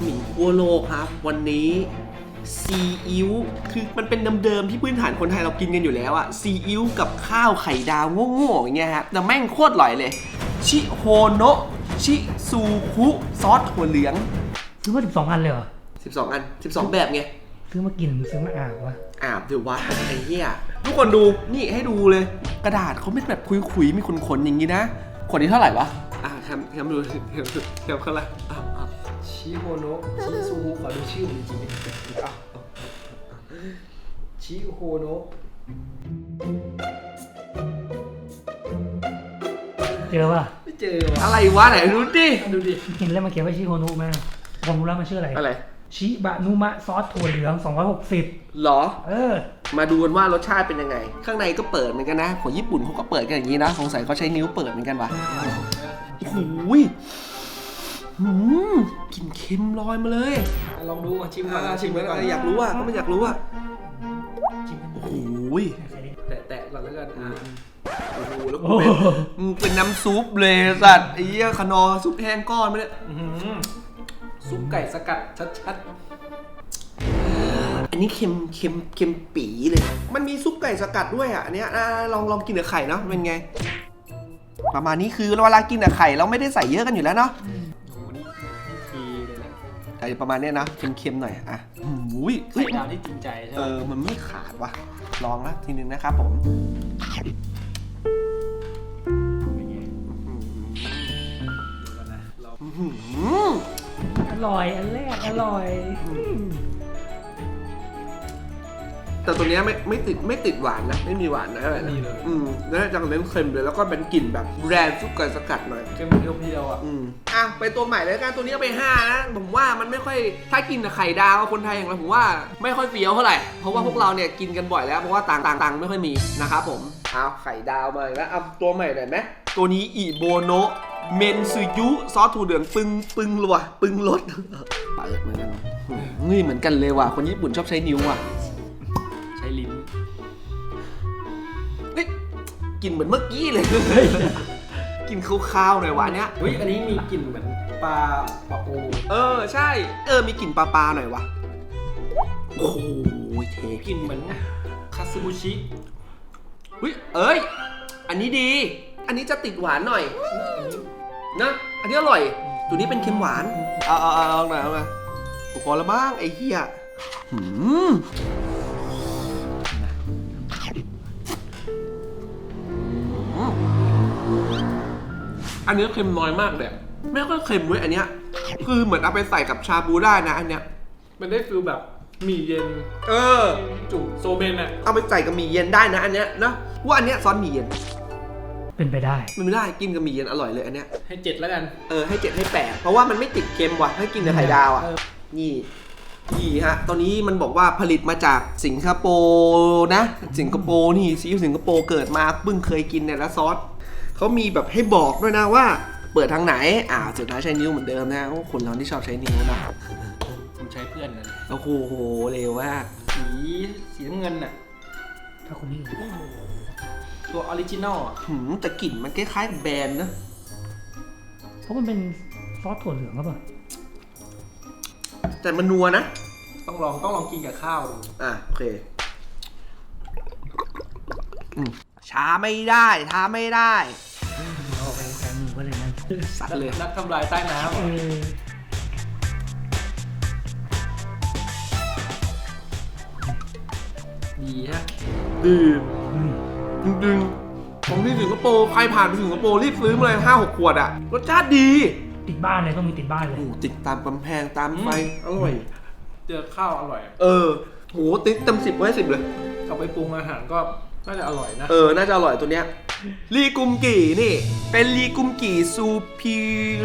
หมิงกัวโลครับ วันนี้ซีอิ๊วคือมันเป็นเดิมๆที่พื้นฐานคนไทยเรากินกันอยู่แล้วอะซีอิ๊วกับข้าวไข่ดาวโง่ๆอย่างเงี้ยครับแต่แม่งโคตรอร่อยเลย ชิโฮโนะชิซูคุซอสถั่วเหลือง ซื้อมาสิบสองอันเลยเหรอ 12 อัน 12 แบบไง ซื้อมากินหรือซื้อมาอาบวะอาบเดี๋ยววะไอ้เหี้ยทุกคนดูนี่ให้ดูเลย กระดาษเขาไม่แบบคุยๆมีขนๆอย่างนี้นะขนนี้เท่าไหร่วะอะแคมแคมดูแคมแคมเท่าไหร่อะอะ ชิโฮโนะชิซูฮุขอดูชื่อมันจริงๆอะชิโฮโนะเจอป่ะ ไม่เจอว่ะอะไรวะไหนดูดิดูดิ เห็นแล้วมันเขียนว่าชิโฮนุไหมผมรู้แล้วมันชื่ออะไร อะไร ชิบะนุมะซอสถั่วเหลือง 260เหรอ เออ มาดูกันว่ารสชาติเป็นยังไง ข้างในก็เปิดเหมือนกันนะ ของญี่ปุ่นเขาก็เปิดกันอย่างนี้นะ สงสัยเขาใช้นิ้วเปิดเหมือนกันวะโอ้โหย หืมกลิ่นเค็มลอยมาเลยลองดูอะชิมก่อนอ่านะชิมไว้ไว้ก่ก่ออนนอยากรู้อะก็ไม่อยากรู้อะชิมกันโอ้โหยแตะๆก่อนแล้วกันอะโอ้โหแล้วกูเป็นมึงเป็นน้ำซุปเลยสัตว์ไอ้เหี้ยขนอซุปแห้งก้อนไม่ได้อื้อหือซุปไก่สกัดชัดอันนี้เค็มเค็มเค็มปีเลย มันมีซุปไก่สกัดด้วยอะอันเนี้ยอ่าลองลองกินกับไข่เนาะเป็นไง ประมาณนี้คือเวลากินกับไข่เราไม่ได้ใส่เยอะกันอยู่แล้วเนาะ แต่ประมาณเนี้ยนะเค็มๆหน่อยอะอุ้ยไข่ดาวที่จริงใจใช่เอไหมอมันไม่ขาดว่ะลองนะทีนึงนะครับผมเป็นไงดูกันนะเราอื้อหืออร่อยอันแรกอร่อยอืม แต่ตัวเนี้ยไม่ไม่ติดไม่ติดหวานนะ ไม่มีหวานนะอะไรนะนี่เลย อืมแล้วจะเน้นเค็มเลยแล้วก็เป็นกลิ่นแบบแบรนด์ซุปไก่สกัดหน่อย เค็มเดียวเดียวอะ อืมอะไปตัวใหม่เลยละกันตัวนี้เอาไปห้านะ ผมว่ามันไม่ค่อยถ้ากินกับไข่ดาวคนไทยอย่างเราผมว่าไม่ค่อยเฟี้ยวเท่าไหร่เพราะว่าพวกเราเนี่ยกินกันบ่อยแล้วเพราะว่าต่างต่างต่างไม่ค่อยมีนะครับผมเอาไข่ดาวมาอีกแล้วเอาตัวใหม่หน่อยไหมตัวนี้อิโบโนะเมนซูยุซอสถั่วเหลืองปึงปึงรัวปึงรสเปิดเหมือนกันนี่เหมือนกันเลยว่ะคนญี่ปุ่นชอบใช้นิ้วว่ะใช้ ลิ้นเฮ้ยกลินเหมือนเมื่อกี้เลยกินคาวๆหน่อยวะอันเนี้ยเฮ้ยอันนี้มีกลิ่นเหมือนปลาปลาโอเออใช่ เออมีกลิ่นปลาปลาๆหน่อยวะโอ้โหเทกลิ่นเหมือนคาซึบุชิอุ้ยเอ้ย อันนี้ดี อันนี้จะติดหวานหน่อย นะ อันนี้อร่อย ตัวนี้เป็นเค็มหวาน เอาเอาเอาเอาหน่อยเอาหน่อยกูพอแล้วบ้างไอ้เหี้ยหืม อันนี้เค็มน้อยมากเลยไม่ค่อยเค็มด้วยอันเนี้ย คือเหมือนเอาไปใส่กับชาบูได้นะ อันเนี้ย มันได้ฟิลแบบหมี่เย็นเออ จุโซเบนอะเอาไปใส่กับหมี่เย็นได้นะ อันเนี้ยนะว่าอันเนี้ยซอสหมี่เย็นเป็นไปได้ มันไม่ได้กินกับหมี่เย็นอร่อยเลยอันเนี้ยให้เจ็ดแล้วกัน เออให้เจ็ดให้แปดเพราะว่ามันไม่ติดเค็มว่ะให้กินกับไข่ดาวอะเออนี่นี่ฮะ ตอนนี้มันบอกว่าผลิตมาจากสิงคโปร์นะ สิงคโปร์นี่ซีอิ๊วสิงคโปร์เกิดมาเพิ่งเคยกินเนี่ยแล้วซอส เขามีแบบให้บอกด้วยนะว่า เปิดทางไหนอ่าสุดท้ายใช้นิ้วเหมือนเดิมนะโอ้คนเราที่ชอบใช้นิ้วนะผมใช้เพื่อนนะโอ้โหเร็วมากสีสีน้ำเงินน่ะถ้าคนนี้ตัวออริจินอลอะหืมแต่กลิ่นมันคล้ายๆกับแบรนด์นะเพราะมันเป็นซอสถั่วเหลืองหรือเปล่าแต่มันนัวนะ ต้องลองต้องลองกินกับข้าวดูอะโอเคอืมช้าไม่ได้ท้าไม่ได้ สัตว์เลยนักทำลายใต้น้ำเออะอดีฮะดื่มอืมดึงๆของที่สิงคโปร์ใครผ่านไปสิงคโปร์รีบซื้อมาเลยห้าหกขวดอะรสชาติดี ติดบ้านเลยต้องมีติดบ้านเลยโอ้ติดตามกำแพงตามไฟอร่อย เจอข้าวอร่อย เออโหติดเต็มสิบไว้สิบเลยเอาไปปรุงอาหารก็น่าจะอร่อยนะ เออ น่าจะอร่อยตัวเนี้ย ลีกุมกี่นี่ เป็นลีกุมกี่ซูพิ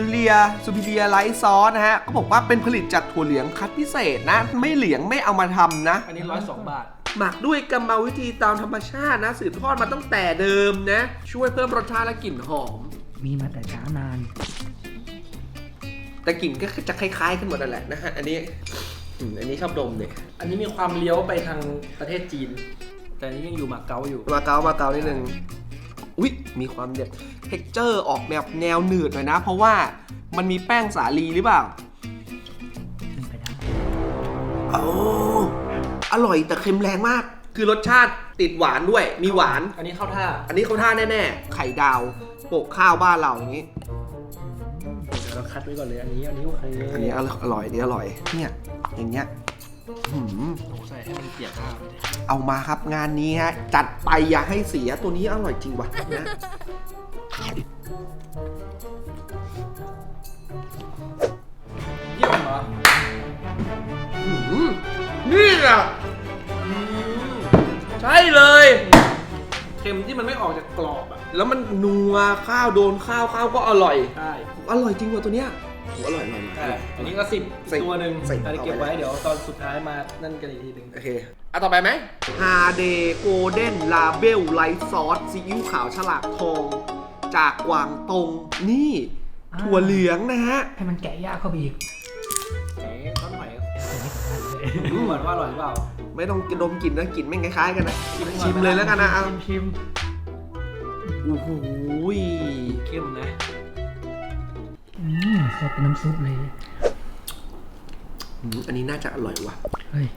เลียซูพิเลียไลท์ซอสนะฮะก็บอกว่าเป็นผลิตจากถั่วเหลืองคัดพิเศษนะ ไม่เหลียงไม่เอามาทำนะ อันนี้ร้อยสองบาท หมักด้วยกรรมวิธีตามธรรมชาตินะ สืบทอดมาตั้งแต่เดิมนะ ช่วยเพิ่มรสชาติและกลิ่นหอม มีมาแต่ช้านาน แต่กลิ่นก็จะคล้ายๆกันหมดนั่นแหละนะฮะอันนี้อืมอันนี้ชอบดมเนี่ยอันนี้มีความเลี้ยวไปทางประเทศจีน แต่อันนี้ยังอยู่หมาเก๊าอยู่ มาเกามาเกานิดนึง อุ๊ยมีความแบบเท็กเจอร์ออกแบบแนวหนืดหน่อยนะ เพราะว่ามันมีแป้งสาลีหรือเปล่าโอ้อร่อยแต่เค็มแรงมาก คือรสชาติติดหวานด้วย มีหวาน อันนี้เข้าท่า อันนี้เข้าท่าแน่ๆ ไข่ดาวโปะข้าวบ้านเราอย่างนี้เราคัดไว้ก่อนเลย อันนี้ อันนี้โอเคอันนี้อร่อยอันนี้อร่อย เนี่ย อย่างเงี้ย หืมโอ้ใส่ให้มันเปียกข้าวเลยเอามาครับงานนี้ฮะ จัดไปอย่าให้เสียตัวนี้อร่อยจริงว่ะนะเยี่ยมเหรอหืมนี่อะใช่เลยเค็มที่มันไม่ออกจากกรอบอะแล้วมันนัวข้าวโดนข้าวข้าวก็อร่อย ใช่อร่อยจริงว่ะตัวเนี้ยโห อร่อยอร่อยใช่อร่อยอันนี้ก็สิบใส่ตัวหนึ่งใส่อันนี้เก็บไว้เดี๋ยวตอนสุดท้ายมานั่นกันอีกทีหนึ่งโอเคเอาต่อไปไหมฮาเดโกลเด้นลาเบลไลท์ซอสซีอิ๊วขาวฉลากทอง จากกวางตงนี่อ่าถั่วเหลืองนะฮะ ให้มันแกะยากเข้าไปอีกเอ๊ะต้นหอยแต่ไม่สามารถเลยดูเหมือนว่าอร่อยหรือเปล่า ไม่ต้องดมกลิ่นนะกลิ่นไม่งคล้ายๆกันนะชิมก่อน ชิมเลยแล้วกันนะเอาชิมชิมโอ้โหยเข้มนะอืม สดเป็นน้ำซุปเลย อืมอันนี้น่าจะอร่อยว่ะ เฮ้ย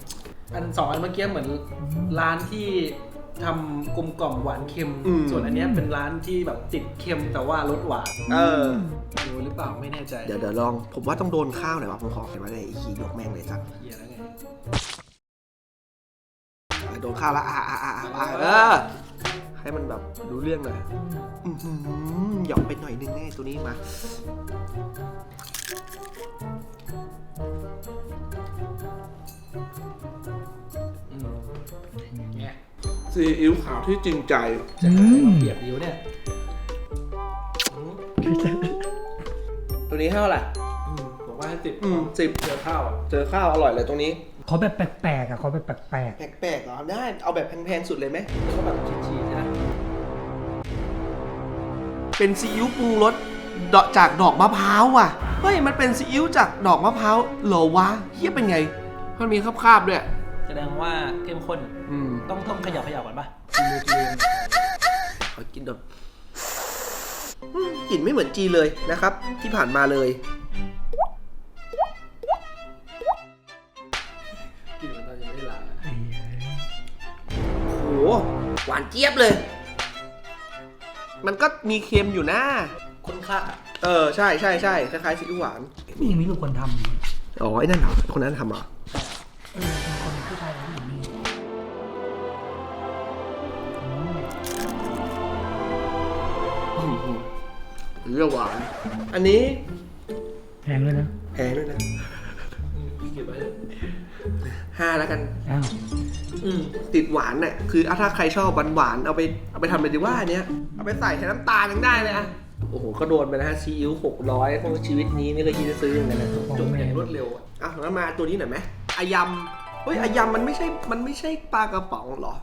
อันสองอันเมื่อกี้เหมือนร้านที่ทำกลมกล่อมหวานเค็ม อืม ส่วนอันเนี้ยเป็นร้านที่แบบติดเค็มแต่ว่ารสหวานเออ ดูหรือเปล่าไม่แน่ใจเดี๋ยวเดี๋ยวลอง ผมว่าต้องโดนข้าวหน่อยว่ะผมขอเห็นว่าไอ้ขี้ยกแม่งเลยสักเหี้ยแล้วไง โดนข้าวละอะอะอะอะอะเออ ให้มันแบบรู้เรื่องหน่อยอื้อหือหยอกไปหน่อยนึงแน่ตัวนี้มาอืมเนี่ยซีอิ๊วขาวที่จริงใจ จะหาอะไรมาเปรียบนิ้วเนี่ยอืมตัวนี้เท่าไหร่อืมบอกว่าให้ติดอืมสิบเจอข้าวอะเจอข้าวอร่อยเลยตรงนี้ ขอแบบแปลกๆอะขอแบบแปลกแปลกๆเหรอได้ เอาแบบแพงๆสุดเลยไหมแล้วก็แบบชีสๆใช่ไหม เป็นซีอิ๊วปรุงรสดอกจากดอกมะพร้าวอะ เฮ้ย มันเป็นซีอิ๊วจากดอกมะพร้าวเหรอวะเฮียเป็นไง มันมีคราบๆด้วย แสดงว่าเข้มข้น อืมต้องต้องขยับขยับก่อนปะขอกินดมอืมกลิ่นไม่เหมือนจีเลยนะครับ ที่ผ่านมาเลย กินเหมือนตอนยังไม่ได้ล้างอะโอ้โหหวานเจี๊ยบเลย มันก็มีเค็มอยู่นะ คนคละอะเออใช่ใช่ใช่คล้ายๆซีอิ๊วหวานๆนี่ยังมีลูกคนทำอ๋อไอ้นั่นเหรอคนนั้นทำเหรอเออเป็นคนผู้ชายผู้หญิงนี่อืมเรื่องหวาน อันนี้แพงด้วยนะแพงด้วยนะอืมเก็บไว้ห้าแล้วกัน อ้าว อืมติดหวานน่ะคืออะถ้าใครชอบหวานๆเอาไปเอาไปทำอะไรดีว่าอันเนี้ยเอาไปใส่แทนน้ำตาลยังได้เลยอะโอ้โหก็โดนไปนะฮะซีอิ๊วหกร้อยพวกชีวิตนี้ไม่เคยคิดจะซื้อเหมือนกันนะจบอย่างรวดเร็วอะอะงั้นมาตัวนี้หน่อยไหมอายำเฮ้ยอายำมันไม่ใช่มันไม่ใช่ปลากระป๋องเหรอ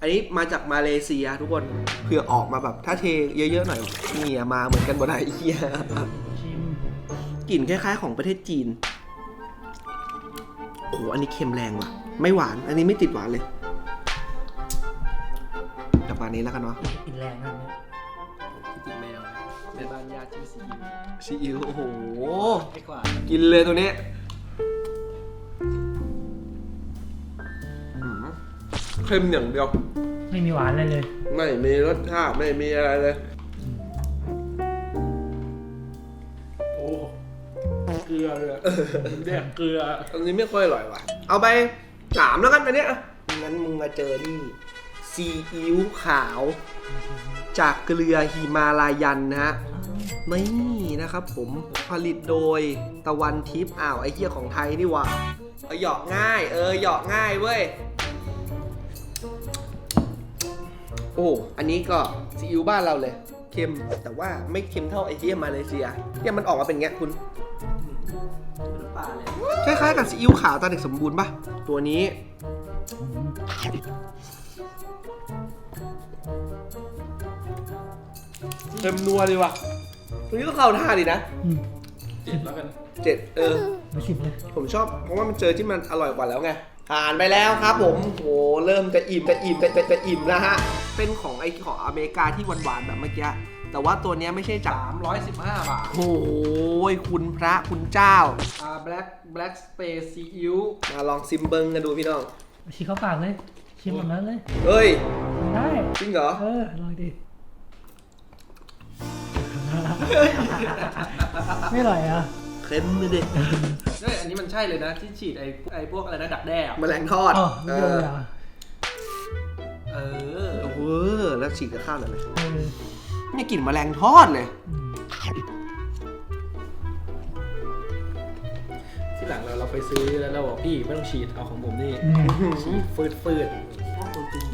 อันนี้มาจากมาเลเซียทุกคนเผื่อออกมาแบบถ้าเทเยอะๆหน่อยเนี่ยมาเหมือนกันบ่ได้ไอ้เหี้ยชิมกลิ่นคล้ายๆของประเทศจีน โอ้โหอันนี้เค็มแรงว่ะ ไม่หวาน อันนี้ไม่ติดหวานเลยประมาณนี้แล้วกันเนาะกินแรงมากเนี่ยที่ติดแมวนะในบ้านญาติชื่อซีอิ๊วซีอิ๊วโอ้โหไอ้ขวากินเลยตัวนี้อืมเค็มอย่างเดียว ไม่มีหวานเลยเลย ไม่มีรสชาติไม่มีอะไรเลย ลือเลยอะแดกเกลือ อันนี้ไม่ค่อยอร่อยว่ะ เอาไปสามแล้วกันอันเนี้ยอะงั้นมึงมาเจอนี่ซีอิ๊วขาว จากเกลือฮิมาลายันนะฮะ นี่นะครับผมผลิตโดยตะวันทิพย์อ้าว ไอ้เหี้ยของไทยนี่หว่าเออหยอกง่าย เออหยอกง่ายเว้ย โอ้ อันนี้ก็ซีอิ๊วบ้านเราเลย เค็ม แต่ว่าไม่เค็มเท่าไอ้เหี้ยมาเลเซีย เนี่ยมันออกมาเป็นไงคุณ น้ำปลาเลยคล้ายๆกับซีอิ๊วขาวตาเด็กสมบูรณ์ปะตัวนี้อืมเต็มนัวเลยว่ะ ตัวนี้ก็เข้าท่าดีนะอืมเจ็ดแล้วกัน เจ็ดเออ ไม่สิบเลย ผมชอบเพราะว่ามันเจอที่มันอร่อยกว่าแล้วไง ผ่านไปแล้วครับผมโหเริ่มจะอิ่มจะอิ่มจะจะจะอิ่มแล้วฮะ เป็นของไอของอเมริกาที่หวานๆแบบเมื่อกี้ แต่ว่าตัวเนี้ยไม่ใช่จาก315 บาทโอ้ยคุณพระคุณเจ้า อ่า black black space ซีอิ๊วมาลองซิมเบิงกันดูพี่น้องชิมเข้าปากเลยชิมแบบนั้นเลยเฮ้ย ได้จริงเหรอ เออลองดิไม่อร่อยอะ เค็มเลยดิเฮ้ยอันนี้มันใช่เลยนะที่ฉีดไอ้ไอ้พวกอะไรนะดักแด้อะแมลงทอดอ๋อเอเยอะอเลยอะเออโอ้โหแล้วฉีกกับข้าวหน่อยไหมเออเนี่ยกลิ่นแมลงทอดเลย อืมที่หลังเราเราไปซื้อแล้วเราบอกพี่ไม่ต้องฉีดเอาของผมนี่อืมฉีดฟืดฟืด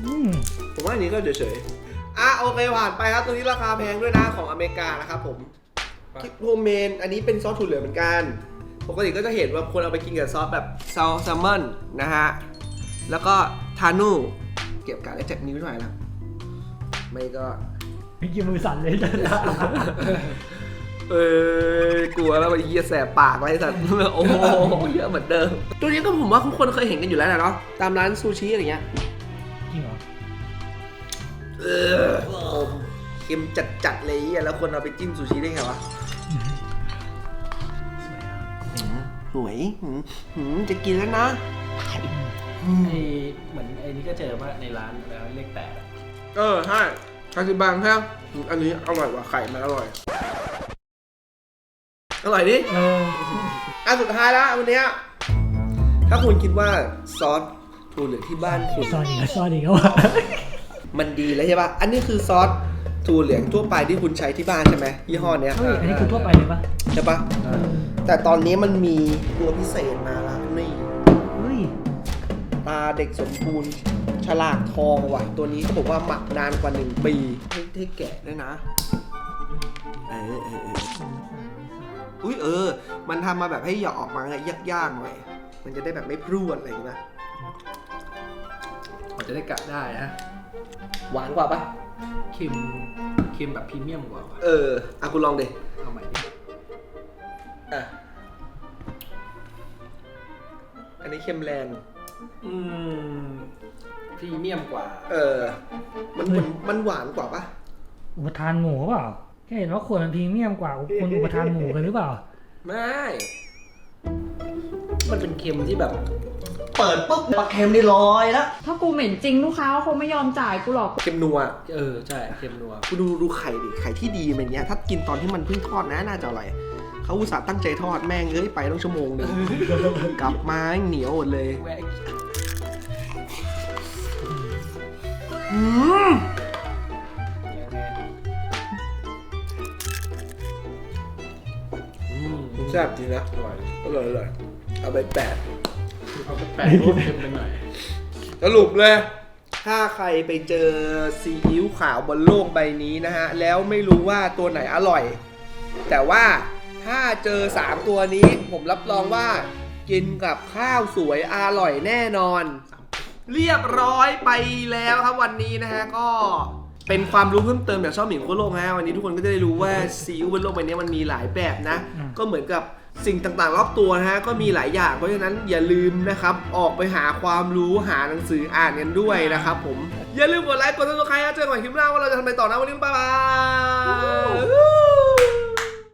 อืมผมว่าอันนี้ก็เฉยๆ อะโอเคผ่านไปครับ ตัวนี้ราคาแพงด้วยนะของอเมริกานะครับผม คิปโฮเมนอันนี้เป็นซอสถั่วเหลืองเหมือนกัน ปกติก็จะเห็นว่าคนเอาไปกินกับซอสแบบซอสแซลมอนนะฮะ แล้วก็ทานูเก็บกาได้เจ็ดนิ้วหน่อยนะไม่ก็ พี่กินมือสั่นเลยจ้ะเออกลัวแล้วมันเยียแสบปากไว้สัตว์โอ้โหเยอะเหมือนเดิม ตัวนี้ก็ผมว่าทุกคนเคยเห็นกันอยู่แล้วนะเนาะตามร้านซูชิอะไรเงี้ยจริงเหรอเอออมเค็มจัดๆเลยอะแล้วคนเอาไปจิ้มซูชิได้ไงวะ สวยอะสวยหืมหืมจะกินแล้วนะไอ้เหมือนไอ้นี่ก็เจอว่าในร้านแล้วเลขแปดอะเออใช่คาซิบังใช่ไหมหืมอันนี้อร่อยกว่าไข่มันอร่อย อร่อยดิเอออันสุดท้ายแล้ววันเนี้ยถ้าคุณคิดว่าซอสถั่วเหลืองที่บ้านคุณซอสอีกแล้วซอสอีกแล้วอะมันดีแล้วใช่ปะอันนี้คือซอส ถั่วเหลืองทั่วไปที่คุณใช้ที่บ้านใช่ไหมยี่ห้อเนี้ยเฮ้ยอันนี้คือทั่วไปเลยปะใช่ปะแต่ตอนนี้มันมีตัวพิเศษมาแล้วนี่เฮ้ยตาเด็กสมบูรณ์ฉลากทองว่ะ ตัวนี้เขาบอกว่าหมักนานกว่า1ปีให้ให้แกะด้วยนะเออเออเอออุ้ยเออ มันทำมาแบบให้หยอกออกมาไงยากๆหน่อยมันจะได้แบบไม่พรวดอะไรอย่างเงี้ยกว่าจะได้กะได้นะหวานกว่าปะ เค็มเค็มแบบพรีเมียมกว่าว่ะเอออะคุณลองดิเอาใหม่ดิอะอันนี้เค็มแรง อืมพรีเมียมกว่า เออ มันเหมือนมันหวานกว่าปะอุปทานหมูเปล่าแค่เห็นว่าขวดมันพรีเมียมกว่าคนอุปทานหมูกันหรือเปล่า ไม่ มันเป็นเค็มที่แบบ เปิดปุ๊บปลาเค็มนี่ลอยแล้วถ้ากูเหม็นจริงลูกค้าเขาคงไม่ยอมจ่ายกูหรอก เค็มนัว เออ ใช่ เค็มนัว กูดูดูไข่ดิไข่ที่ดีมันเนี้ย ถ้ากินตอนที่มันเพิ่งทอดนะน่าจะอร่อยเขาอุตส่าห์ตั้งใจทอดแม่งเอ้ยไปต้องชั่วโมงหนึง กลับมาเหนียวหมดเลยแวะอืมยังไงอืมแซ่บจริงนะอร่อยอร่อยอร่อยเอาไปแปด เอาไปแปะรูปเค็มไปหน่อย สรุปเลย ถ้าใครไปเจอซีอิ๊วขาวบนโลกใบนี้นะฮะ แล้วไม่รู้ว่าตัวไหนอร่อย แต่ว่าถ้าเจอ 3 ตัวนี้ ผมรับรองว่ากินกับข้าวสวยอร่อยแน่นอน เรียบร้อยไปแล้วครับวันนี้นะฮะก็เป็นความรู้เพิ่มเติมจากช่องหมิงโคโลกฮะวันนี้ทุกคนก็จะได้รู้ว่าซีอิ๊วบนโลกใบนี้มันมีหลายแบบนะอืมก็เหมือนกับ สิ่งต่างๆ รอบตัวนะฮะก็มีหลายอย่างเพราะฉะนั้นอย่าลืมนะครับ ออกไปหาความรู้หาหนังสืออ่านกันด้วยนะครับผม อย่าลืมกดไลค์กดติดตามใครต์เจอกันใหม่คลิปหน้าว่าเราจะทำอะไรต่อนะวันนี้บ๊ายบาย